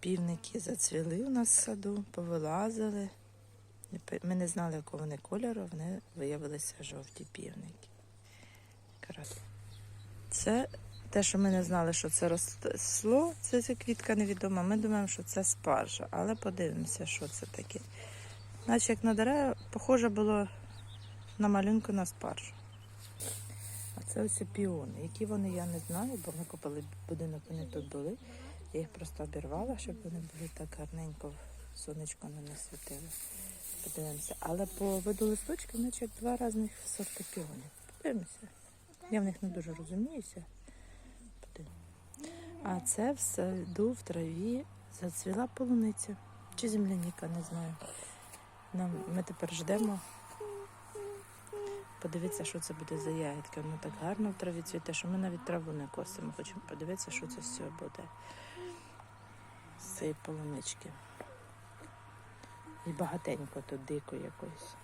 Півники зацвіли у нас в саду, повилазили. Ми не знали, якого вони кольору, вони виявилися жовті півники. Це те, що ми не знали, що це росло, це квітка невідома. Ми думаємо, що це спаржа, але подивимося, що це таке. Наче як на дерева, похоже було на малюнку на спаржу. А це ось піони. Які вони, я не знаю, бо ми купили будинок, вони тут були. Я їх просто обірвала, щоб вони були так гарненько, сонечко них світило. Подивимося. Але по виду листочків, наче як два різних сорти піонів. Подивимося. Я в них не дуже розуміюся. Подивимося. А це в саду в траві зацвіла полуниця. Чи земляніка, не знаю. Нам, ми тепер ждемо. Подивитися, що це буде за ягідки. Воно так гарно в траві цвіте, що ми навіть траву не косимо. Хочемо подивитися, що це цього буде. Цієї полунички. І багатенько тут дико якось.